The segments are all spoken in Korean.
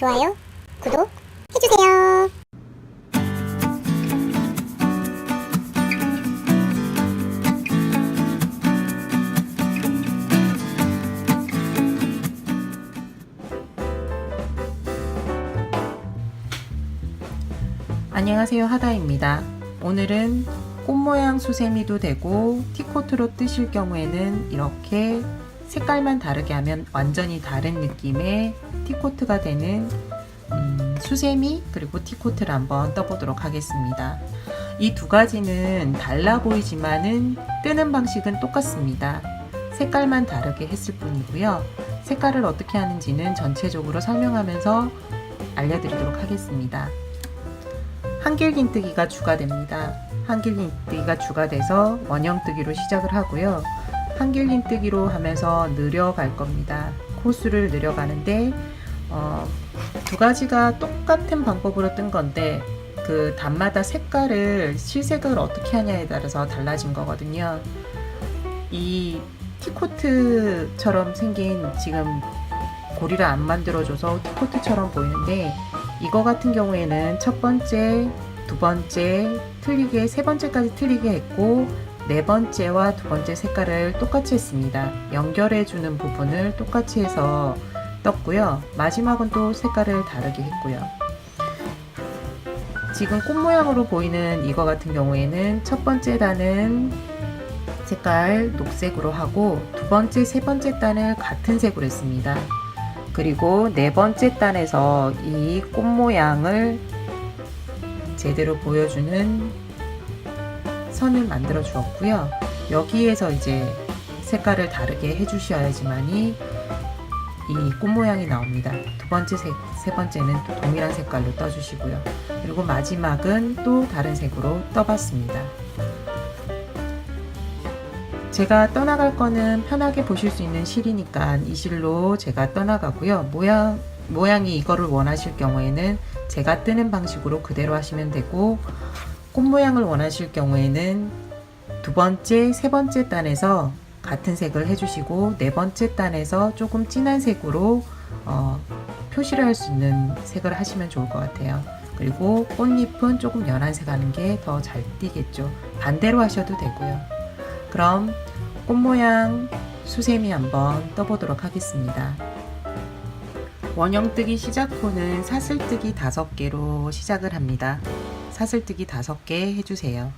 좋아요, 구독 해주세요. 안녕하세요 하다입니다. 오늘은 꽃 모양 수세미도 되고 티코트로 뜨실 경우에는 이렇게 색깔만 다르게 하면 완전히 다른 느낌의 티코트가 되는 음, 수세미 그리고 티코트를 한번 떠보도록 하겠습니다. 이 두 가지는 달라 보이지만은 뜨는 방식은 똑같습니다. 색깔만 다르게 했을 뿐이고요. 색깔을 어떻게 하는지는 전체적으로 설명하면서 알려드리도록 하겠습니다. 한길긴뜨기가 추가됩니다. 한길긴뜨기가 추가돼서 원형뜨기로 시작을 하고요. 한길긴뜨기로 하면서 늘려갈 겁니다. 코수를 늘려가는데 어, 두 가지가 똑같은 방법으로 뜬 건데 그 단마다 색깔을 실색을 어떻게 하냐에 따라서 달라진 거거든요. 이 티코트처럼 생긴 지금 고리를 안 만들어줘서 티코트처럼 보이는데 이거 같은 경우에는 첫 번째, 두 번째 틀리게 세 번째까지 틀리게 했고 네 번째와 두 번째 색깔을 똑같이 했습니다. 연결해 주는 부분을 똑같이 해서 떴고요. 마지막은 또 색깔을 다르게 했고요. 지금 꽃 모양으로 보이는 이거 같은 경우에는 첫 번째 단은 색깔 녹색으로 하고 두 번째, 세 번째 단을 같은 색으로 했습니다. 그리고 네 번째 단에서 이 꽃 모양을 제대로 보여주는 선을 만들어 주었고요. 여기에서 이제 색깔을 다르게 해주셔야지만이 이 꽃 모양이 나옵니다. 두 번째 색, 세 번째는 또 동일한 색깔로 떠주시고요. 그리고 마지막은 또 다른 색으로 떠봤습니다. 제가 떠나갈 거는 편하게 보실 수 있는 실이니까 이 실로 제가 떠나가고요. 모양, 모양이 이거를 원하실 경우에는 제가 뜨는 방식으로 그대로 하시면 되고, 꽃 모양을 원하실 경우에는 두 번째, 세 번째 단에서 같은 색을 해주시고, 네 번째 단에서 조금 진한 색으로 어, 표시를 할 수 있는 색을 하시면 좋을 것 같아요. 그리고 꽃잎은 조금 연한 색 하는 게 더 잘 띄겠죠. 반대로 하셔도 되고요. 그럼 꽃 모양 수세미 한번 떠보도록 하겠습니다. 원형뜨기 시작호는 사슬뜨기 5개로 시작을 합니다. 사슬뜨기 5개 해주세요.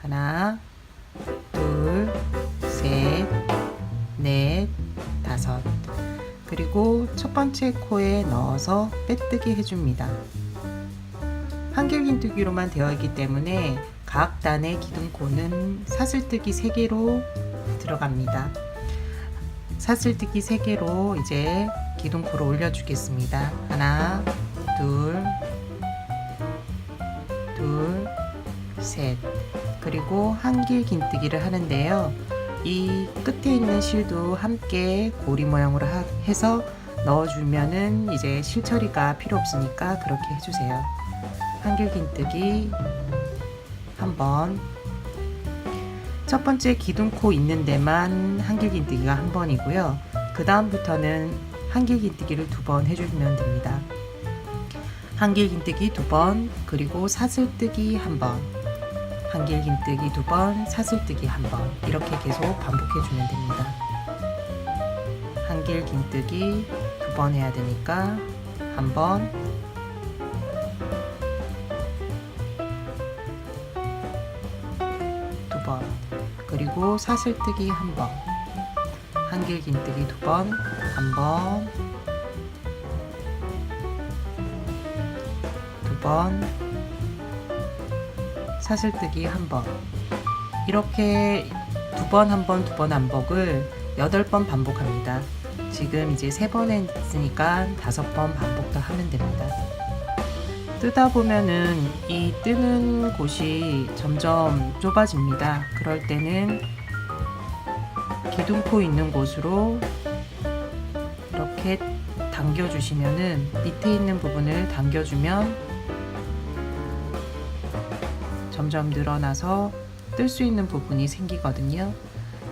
하나, 둘, 셋, 넷, 다섯. 그리고 첫 번째 코에 넣어서 빼뜨기 해줍니다. 한길긴뜨기로만 되어 있기 때문에 각 단의 기둥코는 사슬뜨기 3개로 들어갑니다. 사슬뜨기 3개로 이제 기둥코를 올려주겠습니다. 하나, 둘, 둘, 셋. 그리고 한 길 긴뜨기를 하는데요. 이 끝에 있는 실도 함께 고리 모양으로 하- 해서 넣어주면은 이제 실 처리가 필요 없으니까 그렇게 해주세요. 한길 긴뜨기 한번 첫 번째 기둥코 있는 데만 한길 긴뜨기가 한 번이고요. 그 다음부터는 한길 긴뜨기를 두 번 해주시면 됩니다. 한길 긴뜨기 두 번, 그리고 사슬뜨기 한 번, 한길긴뜨기 두 번, 사슬뜨기 한 번, 이렇게 계속 반복해 주면 됩니다. 한길긴뜨기 두 번 해야 되니까 한 번, 두 번, 그리고 사슬뜨기 한 번, 한길긴뜨기 두 번, 한 번, 두 번, 사슬뜨기 한 번. 이렇게 두 번, 한 번, 두 번 반복을 여덟 번 반복합니다. 지금 이제 세 번 했으니까 다섯 번 반복 더 하면 됩니다. 뜨다 보면은 이 뜨는 곳이 점점 좁아집니다. 그럴 때는 기둥코 있는 곳으로 이렇게 당겨주시면은 밑에 있는 부분을 당겨주면 점점 늘어나서 뜰 수 있는 부분이 생기거든요.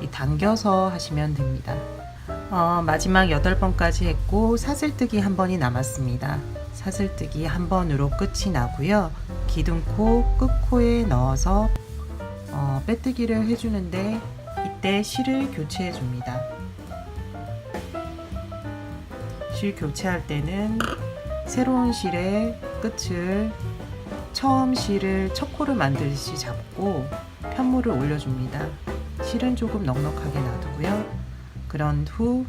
이 당겨서 하시면 됩니다. 어, 마지막 8번까지 했고 사슬뜨기 한 번이 남았습니다. 사슬뜨기 한 번으로 끝이 나고요. 기둥코 끝코에 넣어서 어, 빼뜨기를 해주는데 이때 실을 교체해 줍니다. 실 교체할 때는 새로운 실의 끝을 처음 실을 첫 코를 만들듯이 잡고 편물을 올려줍니다. 실은 조금 넉넉하게 놔두고요. 그런 후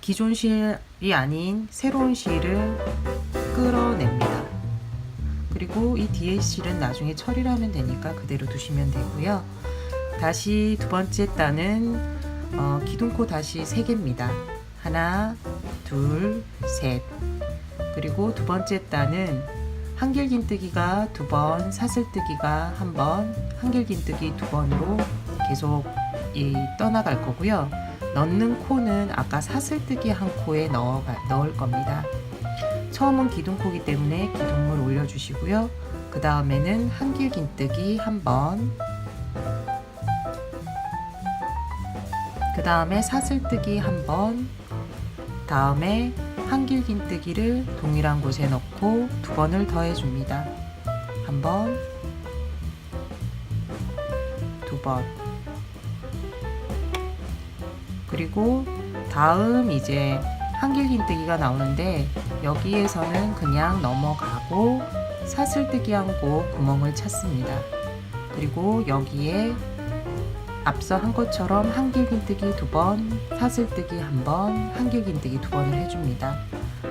기존 실이 아닌 새로운 실을 끌어냅니다. 그리고 이 뒤에 실은 나중에 처리를 하면 되니까 그대로 두시면 되고요. 다시 두 번째 단은 어, 기둥코 다시 세 개입니다. 하나, 둘, 셋. 그리고 두 번째 단은 한길긴뜨기가 두 번, 사슬뜨기가 한 번, 한길긴뜨기 두 번으로 계속 이 떠나갈 거고요. 넣는 코는 아까 사슬뜨기 한 코에 넣어 넣을 겁니다. 처음은 기둥코기 때문에 기둥물 올려주시고요. 그 다음에는 한길긴뜨기 한 번, 그 다음에 사슬뜨기 한 번, 다음에 한길긴뜨기를 동일한 곳에 넣고 두 번을 더해 줍니다. 한 번, 두 번. 그리고 다음 이제 한길긴뜨기가 나오는데 여기에서는 그냥 넘어가고 사슬뜨기 한 곳 구멍을 찾습니다. 그리고 여기에 앞서 한 것처럼 한길긴뜨기 두 번, 사슬뜨기 한 번, 한길긴뜨기 두 번을 해줍니다.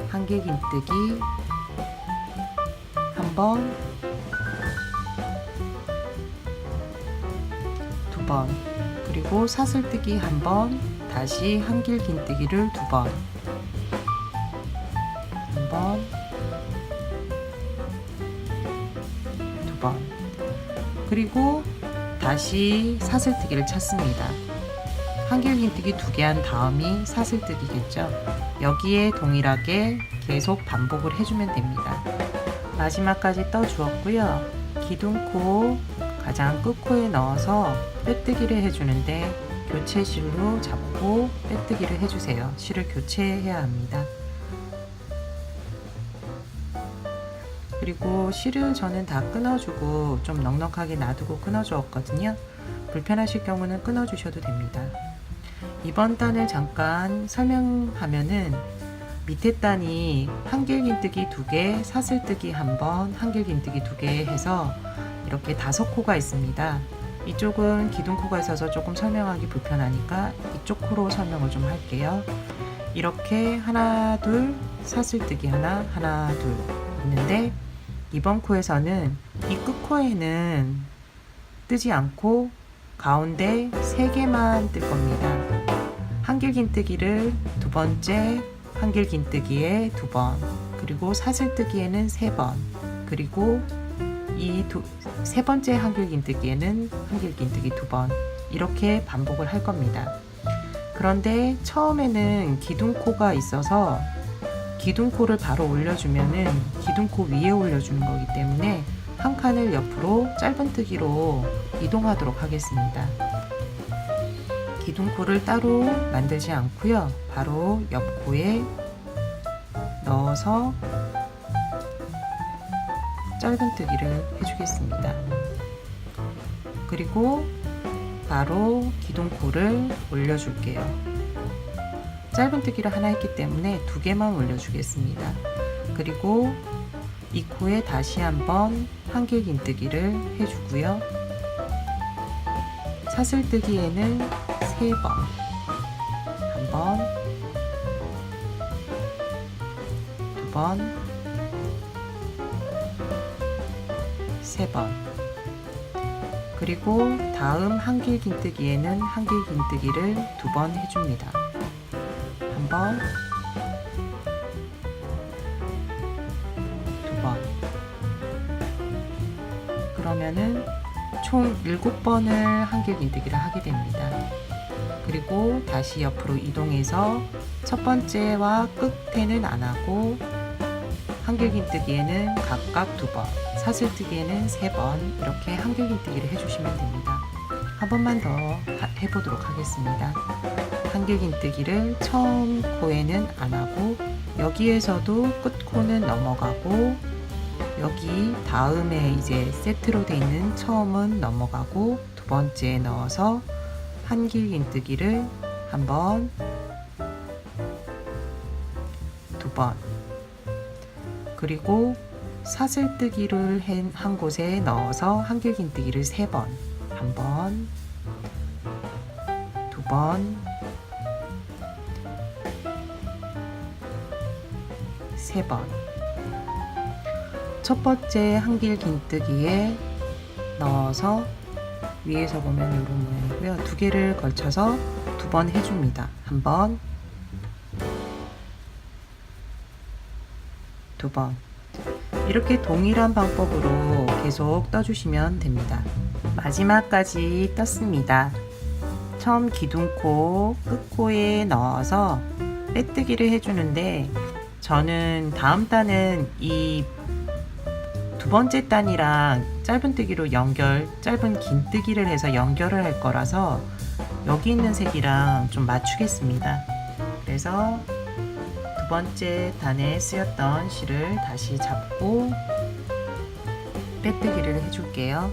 한길긴뜨기 한 번, 두 번, 그리고 사슬뜨기 한 번, 다시 한길긴뜨기를 두 번, 한 번, 두 번, 그리고 다시 사슬뜨기를 찾습니다. 한길긴뜨기 두 개 한 다음이 사슬뜨기겠죠. 여기에 동일하게 계속 반복을 해주면 됩니다. 마지막까지 떠주었고요. 기둥코 가장 끝코에 넣어서 빼뜨기를 해주는데 교체 실로 잡고 빼뜨기를 해주세요. 실을 교체해야 합니다. 그리고 실을 저는 다 끊어주고 좀 넉넉하게 놔두고 끊어주었거든요. 불편하실 경우는 끊어주셔도 됩니다. 이번 단을 잠깐 설명하면은 밑에 단이 한길긴뜨기 두 개, 사슬뜨기 한 번, 한길긴뜨기 두 개 해서 이렇게 다섯 코가 있습니다. 이쪽은 기둥코가 있어서 조금 설명하기 불편하니까 이쪽 코로 설명을 좀 할게요. 이렇게 하나, 둘, 사슬뜨기 하나, 하나, 둘 있는데 이번 코에서는 이 끝코에는 뜨지 않고 가운데 세 개만 뜰 겁니다. 한길긴뜨기를 두 번째 한길긴뜨기에 두 번, 그리고 사슬뜨기에는 세 번, 그리고 이 세 번째 한길긴뜨기에는 한길긴뜨기 두 번, 이렇게 반복을 할 겁니다. 그런데 처음에는 기둥코가 있어서 기둥코를 바로 올려주면은 기둥코 위에 올려주는 거기 때문에 한 칸을 옆으로 짧은뜨기로 이동하도록 하겠습니다. 기둥코를 따로 만들지 않고요. 바로 옆코에 넣어서 짧은뜨기를 해주겠습니다. 그리고 바로 기둥코를 올려줄게요. 짧은뜨기를 하나 했기 때문에 두 개만 올려주겠습니다. 그리고 이 코에 다시 한번 한길긴뜨기를 해주고요. 사슬뜨기에는 세 번, 한 번, 두 번, 세 번. 그리고 다음 한길긴뜨기에는 한길긴뜨기를 두 번 해줍니다. 한 번, 두 번. 그러면은 총 7번을 한길긴뜨기를 하게 됩니다. 그리고 다시 옆으로 이동해서 첫 번째와 끝에는 안 하고 한길긴뜨기에는 각각 두 번, 사슬뜨기에는 세 번 이렇게 한길긴뜨기를 해주시면 됩니다. 한 번만 더 하- 해보도록 하겠습니다. 한길긴뜨기를 처음 코에는 안 하고 여기에서도 끝 코는 넘어가고 여기 다음에 이제 세트로 돼 있는 처음은 넘어가고 두 번째에 넣어서 한길긴뜨기를 한번 두 번 그리고 사슬뜨기를 한- 한 곳에 넣어서 한길긴뜨기를 세 번, 한 번, 두 번, 세 번. 첫 번째 한길 긴뜨기에 넣어서 위에서 보면 이런 모양이고요. 두 개를 걸쳐서 두 번 해줍니다. 한 번, 두 번. 이렇게 동일한 방법으로 계속 떠주시면 됩니다. 마지막까지 떴습니다. 처음 기둥코, 끝코에 넣어서 빼뜨기를 해주는데 저는 다음 단은 이 두 번째 단이랑 짧은뜨기로 연결, 짧은 긴뜨기를 해서 연결을 할 거라서 여기 있는 색이랑 좀 맞추겠습니다. 그래서 두 번째 단에 쓰였던 실을 다시 잡고 빼뜨기를 해줄게요.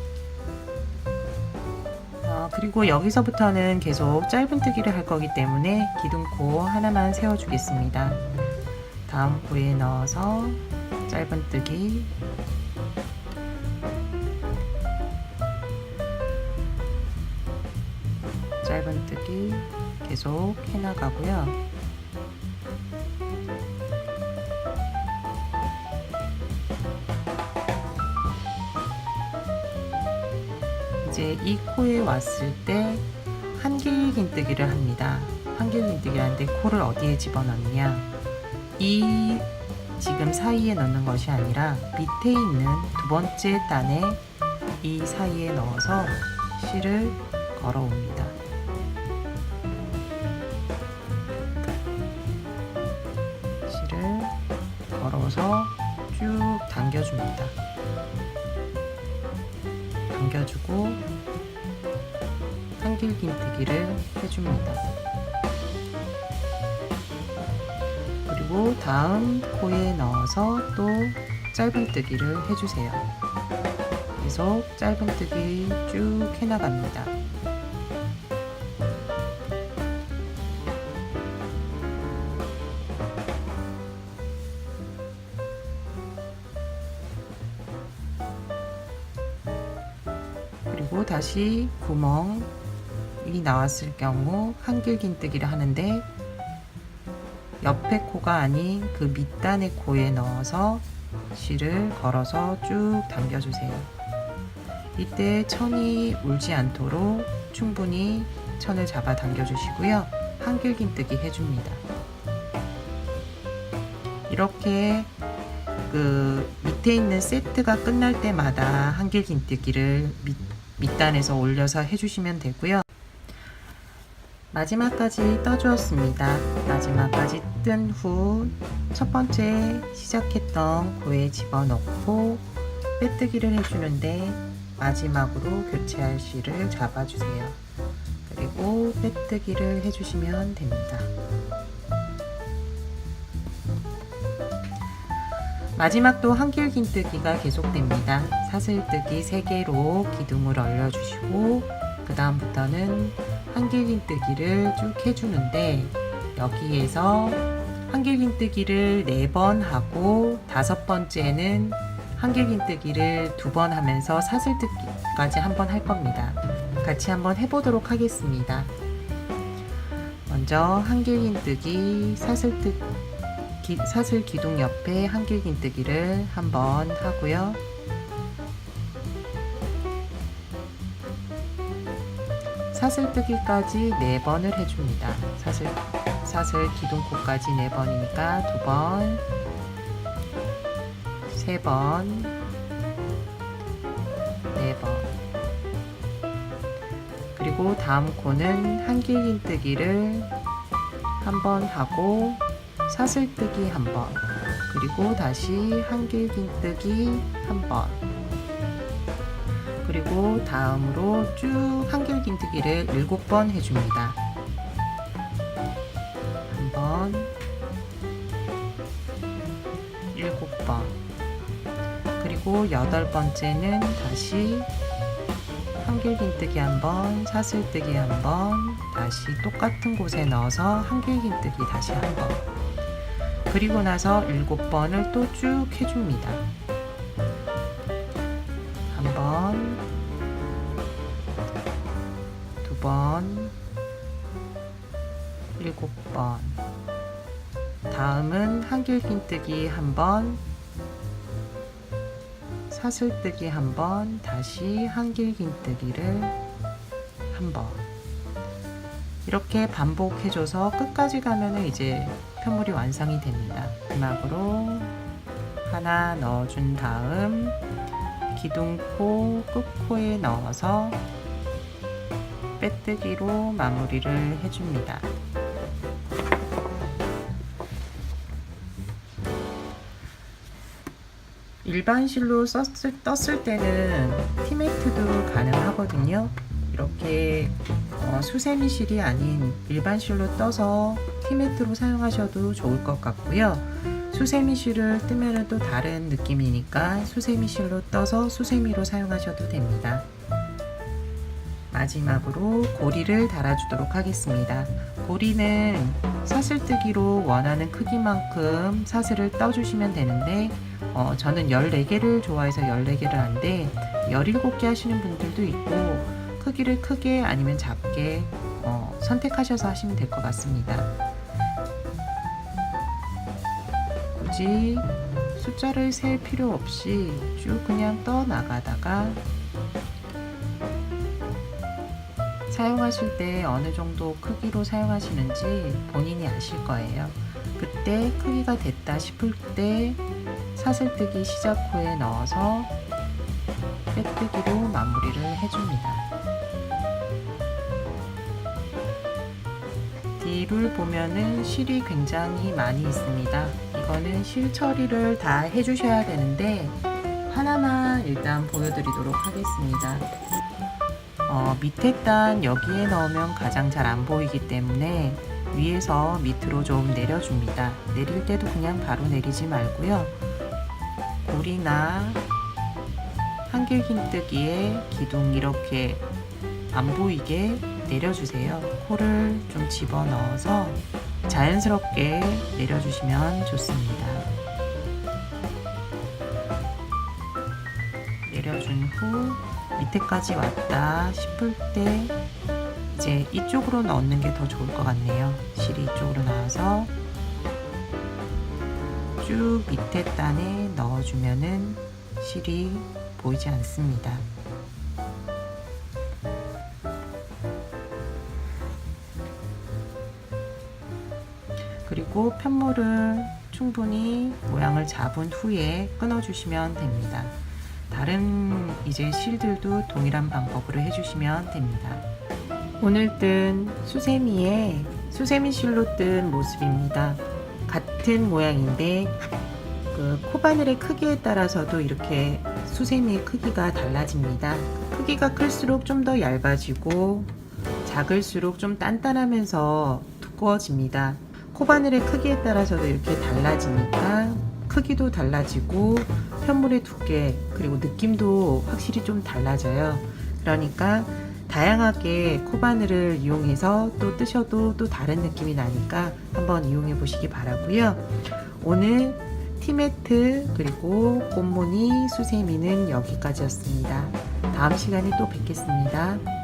어, 그리고 여기서부터는 계속 짧은뜨기를 할 거기 때문에 기둥코 하나만 세워주겠습니다. 다음 코에 넣어서 짧은뜨기 짧은뜨기 계속 해나가고요. 이 코에 왔을 때 한길긴뜨기를 합니다. 한길긴뜨기를 하는데 코를 어디에 집어넣느냐? 이 지금 사이에 넣는 것이 아니라 밑에 있는 두 번째 단에 이 사이에 넣어서 실을 걸어옵니다. 실을 걸어서 쭉 당겨줍니다. 당겨주고 한길긴뜨기를 해줍니다. 그리고 다음 코에 넣어서 또 짧은뜨기를 해주세요. 계속 짧은뜨기 쭉 해나갑니다. 그리고 다시 구멍 이 나왔을 경우 한길긴뜨기를 하는데 옆에 코가 아닌 그 밑단의 코에 넣어서 실을 걸어서 쭉 당겨주세요. 이때 천이 울지 않도록 충분히 천을 잡아 당겨주시고요. 한길긴뜨기 해줍니다. 이렇게 그 밑에 있는 세트가 끝날 때마다 한길긴뜨기를 밑, 밑단에서 올려서 해주시면 되고요. 마지막까지 떠주었습니다. 마지막까지 뜬 후 첫 번째 시작했던 코에 집어넣고 빼뜨기를 해주는데 마지막으로 교체할 실을 잡아주세요. 그리고 빼뜨기를 해주시면 됩니다. 마지막도 한길긴뜨기가 계속됩니다. 사슬뜨기 3개로 기둥을 얼려주시고 그 다음부터는 한길긴뜨기를 쭉 해주는데 여기에서 한길긴뜨기를 4번 하고 다섯 번째는 한길긴뜨기를 두 번 하면서 사슬뜨기까지 한번 할 겁니다. 같이 한번 해보도록 하겠습니다. 먼저 한길긴뜨기 사슬뜨기 기- 사슬 기둥 옆에 한길긴뜨기를 한번 하고요. 사슬뜨기까지 4번을 해줍니다. 사슬, 사슬 기둥코까지 4번이니까 2번, 3번, 4번. 그리고 다음 코는 한길긴 뜨기를 한 번 하고 사슬뜨기 한 번, 그리고 다시 한길긴 뜨기 한 번, 그리고 다음으로 쭉 한길긴뜨기를 7번 해줍니다. 한 번, 일곱 번, 그리고 여덟 번째는 다시 한길긴뜨기 한 번, 사슬뜨기 한 번, 다시 똑같은 곳에 넣어서 한길긴뜨기 다시 한 번. 그리고 나서 일곱 번을 또 쭉 해줍니다. 한 번, 두 번, 일곱 번. 다음은 한길긴뜨기 한 번, 사슬뜨기 한 번, 다시 한길긴뜨기를 한 번. 이렇게 반복해줘서 끝까지 가면은 이제 편물이 완성이 됩니다. 마지막으로 하나 넣어준 다음 기둥코 끝코에 넣어서 빼뜨기로 마무리를 해줍니다. 일반 실로 썼을, 떴을 때는 티매트도 가능하거든요. 이렇게 어, 수세미 실이 아닌 일반 실로 떠서 티매트로 사용하셔도 좋을 것 같고요. 수세미 실을 뜨면 또 다른 느낌이니까 수세미 실로 떠서 수세미로 사용하셔도 됩니다. 마지막으로 고리를 달아주도록 하겠습니다. 고리는 사슬뜨기로 원하는 크기만큼 사슬을 떠주시면 되는데 어, 저는 14개를 좋아해서 14개를 하는데 17개 하시는 분들도 있고 크기를 크게 아니면 작게 어, 선택하셔서 하시면 될 것 같습니다. 굳이 숫자를 셀 필요 없이 쭉 그냥 떠 나가다가 사용하실 때 어느 정도 크기로 사용하시는지 본인이 아실 거예요. 그때 크기가 됐다 싶을 때 사슬뜨기 시작호에 넣어서 빼뜨기로 마무리를 해줍니다. 뒤를 보면은 실이 굉장히 많이 있습니다. 이거는 실 처리를 다 해주셔야 되는데 하나만 일단 보여드리도록 하겠습니다. 어, 밑에 단 여기에 넣으면 가장 잘 안 보이기 때문에 위에서 밑으로 좀 내려줍니다. 내릴 때도 그냥 바로 내리지 말고요. 고리나 한길긴뜨기에 기둥 이렇게 안 보이게 내려주세요. 코를 좀 집어넣어서 자연스럽게 내려주시면 좋습니다. 내려준 후 밑에까지 왔다 싶을 때 이제 이쪽으로 넣는 게 더 좋을 것 같네요. 실이 이쪽으로 나와서 쭉 밑에 단에 넣어주면은 실이 보이지 않습니다. 편물을 충분히 모양을 잡은 후에 끊어주시면 됩니다. 다른 이제 실들도 동일한 방법으로 해주시면 됩니다. 오늘 뜬 수세미에 수세미 실로 뜬 모습입니다. 같은 모양인데 그 코바늘의 크기에 따라서도 이렇게 수세미의 크기가 달라집니다. 크기가 클수록 좀 더 얇아지고 작을수록 좀 단단하면서 두꺼워집니다. 코바늘의 크기에 따라서도 이렇게 달라지니까 크기도 달라지고 편물의 두께 그리고 느낌도 확실히 좀 달라져요. 그러니까 다양하게 코바늘을 이용해서 또 뜨셔도 또 다른 느낌이 나니까 한번 이용해 보시기 바라고요. 오늘 티매트 그리고 꽃무늬 수세미는 여기까지였습니다. 다음 시간에 또 뵙겠습니다.